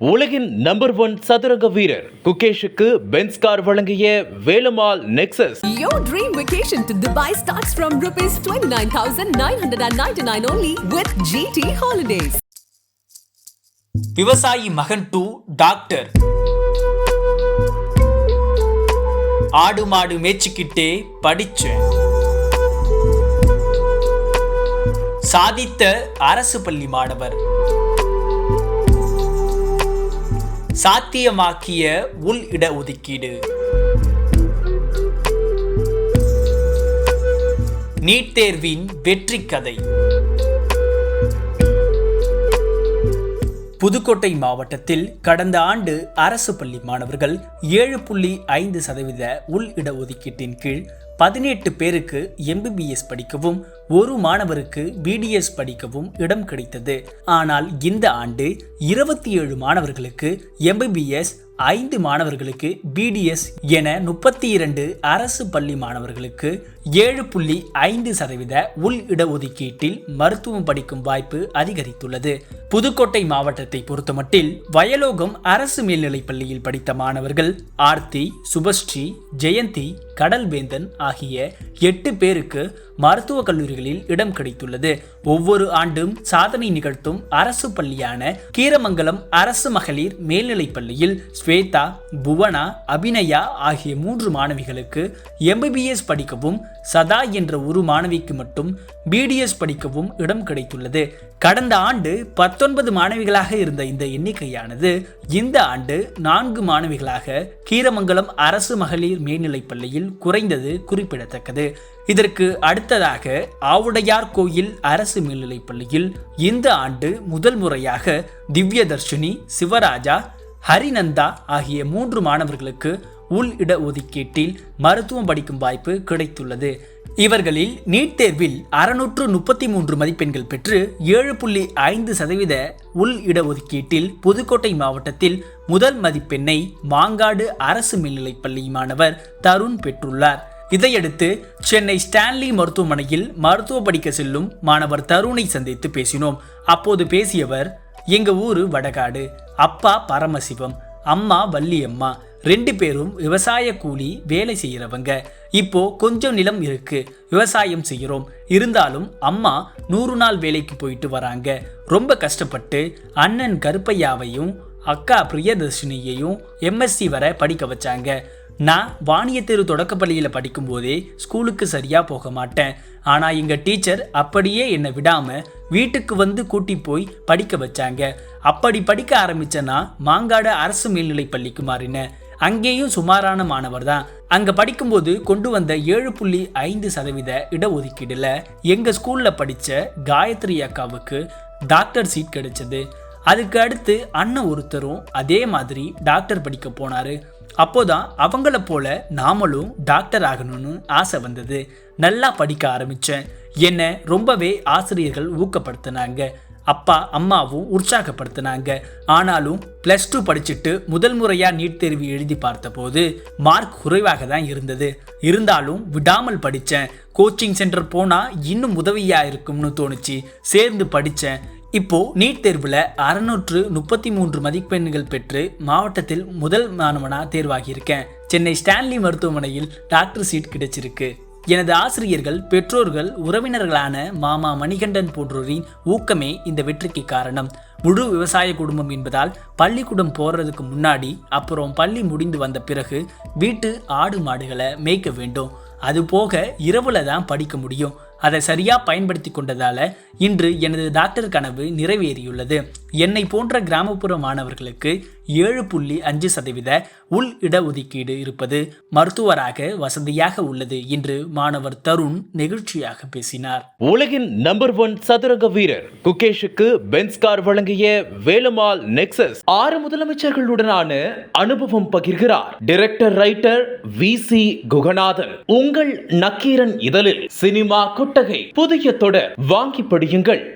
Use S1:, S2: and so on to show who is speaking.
S1: உலகின் number one சதுரங்க வீரர் குகேஷுக்கு பென்ஸ் கார் வழங்கிய Velumal Nexus.
S2: Your dream vacation to Dubai starts from rupees 29,999 only with GT Holidays.
S3: விவசாயி மகன் டு டாக்டர் ஆடு மாடு மேய்ச்சிக்கிட்டே படிச்சேன். சாதித்த அரசு பள்ளி மாணவர். சாத்தியமாக்கிய உள் இட ஒதுக்கீடு. நீட் தேர்வின் வெற்றி கதை. புதுக்கோட்டை மாவட்டத்தில் கடந்த ஆண்டு அரசு பள்ளி மாணவர்கள் ஏழு புள்ளி ஐந்து சதவீத உள் இடஒதுக்கீட்டின் கீழ் பதினெட்டு பேருக்கு எம்பிபிஎஸ் படிக்கவும் ஒரு மாணவருக்கு பிடிஎஸ் படிக்கவும் இடம் கிடைத்தது. ஆனால் இந்த ஆண்டு இருபத்தி ஏழு மாணவர்களுக்கு எம்பிபிஎஸ் ஐந்து மாணவர்களுக்கு பிடிஎஸ் என முப்பத்தி இரண்டு அரசு பள்ளி மாணவர்களுக்கு ஏழு புள்ளி ஐந்து சதவீத உள் இடஒதுக்கீட்டில் மருத்துவம் படிக்கும் வாய்ப்பு அதிகரித்துள்ளது. புதுக்கோட்டை மாவட்டத்தை பொறுத்தமட்டில் வயலோகம் அரசு மேல்நிலைப் பள்ளியில் படித்த மாணவர்கள் ஆர்த்தி சுபஸ்ரீ ஜெயந்தி கடல்வேந்தன் ஆகிய எட்டு பேருக்கு மருத்துவக் கல்லூரிகளில் இடம் கிடைத்துள்ளது. ஒவ்வொரு ஆண்டும் சாதனை நிகழ்த்தும் அரசு பள்ளியான கீரமங்கலம் அரசு மகளிர் மேல்நிலைப் பள்ளியில் ஸ்வேதா புவனா அபிநயா ஆகிய மூன்று மாணவிகளுக்கு எம்பிபிஎஸ் படிக்கவும் சதா என்ற ஒரு மாணவிக்கு மட்டும் பிடிஎஸ் படிக்கவும் இடம் கிடைத்துள்ளது. கடந்த ஆண்டு பத்தொன்பது மாணவிகளாக இருந்த இந்த எண்ணிக்கையானது இந்த ஆண்டு நான்கு மாணவிகளாக கீரமங்கலம் அரசு மகளிர் மேல்நிலைப் பள்ளியில் குறைந்தது குறிப்பிடத்தக்கது. இதற்கு அடுத்ததாக ஆவுடையார் கோயில் அரசு மேல்நிலைப் பள்ளியில் இந்த ஆண்டு முதல் முறையாக திவ்யதர்ஷினி சிவராஜா ஹரிநந்தா ஆகிய மூன்று மாணவர்களுக்கு உள் இட ஒதுக்கீட்டில் மருத்துவம் படிக்கும் வாய்ப்பு கிடைத்துள்ளது. இவர்களில் நீட் தேர்வில் அறுநூற்று முப்பத்தி மூன்று மதிப்பெண்கள் பெற்று ஏழு புள்ளி ஐந்து சதவீத உள் இடஒதுக்கீட்டில் புதுக்கோட்டை மாவட்டத்தில் முதல் மதிப்பெண்ணை மாங்காடு அரசு மேல்நிலைப் பள்ளி மாணவர் தருண் பெற்றுள்ளார். இதையடுத்து சென்னை ஸ்டான்லி மருத்துவமனையில் மருத்துவ படிக்க செல்லும் மாணவர் தருணை சந்தித்து பேசினோம். அப்போது பேசியவர் எங்க ஊரு வடகாடு. அப்பா பரமசிவம் அம்மா வள்ளியம்மா. ரெண்டு பேரும் விவசாய கூலி வேலை செய்கிறவங்க இப்போ கொஞ்சம் நிலம் இருக்கு. விவசாயம் செய்கிறோம் இருந்தாலும் அம்மா நூறு நாள் வேலைக்கு போயிட்டு வராங்க. ரொம்ப கஷ்டப்பட்டு அண்ணன் கருப்பையாவையும் அக்கா பிரியதர்ஷினியையும் எம்எஸ்சி வர படிக்க வச்சாங்க. நான் வாணியத்தெரு தொடக்கப்பள்ளியில் படிக்கும்போதே ஸ்கூலுக்கு சரியாக போக மாட்டேன். ஆனால் எங்கள் டீச்சர் அப்படியே என்னை விடாமல் வீட்டுக்கு வந்து கூட்டி போய் படிக்க வச்சாங்க. அப்படி படிக்க ஆரம்பிச்சேன்னா மாங்காடு அரசு மேல்நிலைப் பள்ளிக்கு மாறினேன் அங்கேயும் சுமாரான மாணவர் தான். அங்கே படிக்கும்போது கொண்டு வந்த ஏழு புள்ளி ஐந்து சதவீத இடஒதுக்கீடில் எங்கள் ஸ்கூலில் படித்த காயத்ரி அக்காவுக்கு டாக்டர் சீட் கிடைச்சது. அதுக்கு அடுத்து அண்ணன் ஒருத்தரும் அதே மாதிரி டாக்டர் படிக்க போனாரு. அப்போதான் அவங்கள போல நாமளும் டாக்டர் ஆகணும்னு ஆசை வந்தது. நல்லா படிக்க ஆரம்பித்தேன் என்னை ரொம்பவே ஆசிரியர்கள் ஊக்கப்படுத்தினாங்க. அப்பா அம்மாவும் உற்சாகப்படுத்தினாங்க. ஆனாலும் ப்ளஸ் டூ படிச்சுட்டு முதல் முறையாக நீட் தேர்வு எழுதி பார்த்தபோது மார்க் குறைவாக தான் இருந்தது. இருந்தாலும் விடாமல் படித்தேன் கோச்சிங் சென்டர் போனால் இன்னும் உதவியாக இருக்கும்னு தோணுச்சு. சேர்ந்து படித்தேன் இப்போ நீட் தேர்வில் அறுநூற்று முப்பத்தி மூன்று மதிப்பெண்கள் பெற்று மாவட்டத்தில் முதல் மாணவனா தேர்வாகியிருக்கேன். சென்னை ஸ்டான்லி மருத்துவமனையில் டாக்டர் சீட் கிடைச்சிருக்கு. எனது ஆசிரியர்கள் பெற்றோர்கள் உறவினர்களான மாமா மணிகண்டன் போன்றோரின் ஊக்கமே இந்த வெற்றிக்கு காரணம். முழு விவசாய குடும்பம் என்பதால் பள்ளிக்கூடம் போறதுக்கு முன்னாடி அப்புறம் பள்ளி முடிந்து வந்த பிறகு வீட்டு ஆடு மாடுகளை மேய்க்க வேண்டும். அது போக இரவுல தான் படிக்க முடியும். அதை சரியா பயன்படுத்தி கொண்டதால இன்று எனது டாக்டர் கனவு நிறைவேறியுள்ளது. என்னை போன்ற கிராமப்புற மாணவர்களுக்கு ஏழு புள்ளி அஞ்சு சதவீத உள் இடஒதுக்கீடு இருப்பது மருத்துவராக வசதியாக உள்ளது என்று மாணவர் தருண் நெகிழ்ச்சியாக பேசினார்.
S1: உலகின் நம்பர் ஒன் சதுரங்க வீரர் குகேஷுக்கு பென்ஸ் கார் வழங்கிய வேலுமால் நெக்சஸ் ஆறு முதலமைச்சர்களுடனான அனுபவம் பகிர்கிறார். Director writer V C Guhanathan. உங்கள் நக்கீரன் இதழில் சினிமா கொட்டகை புதிய தொடர் வாங்கி படியுங்கள்.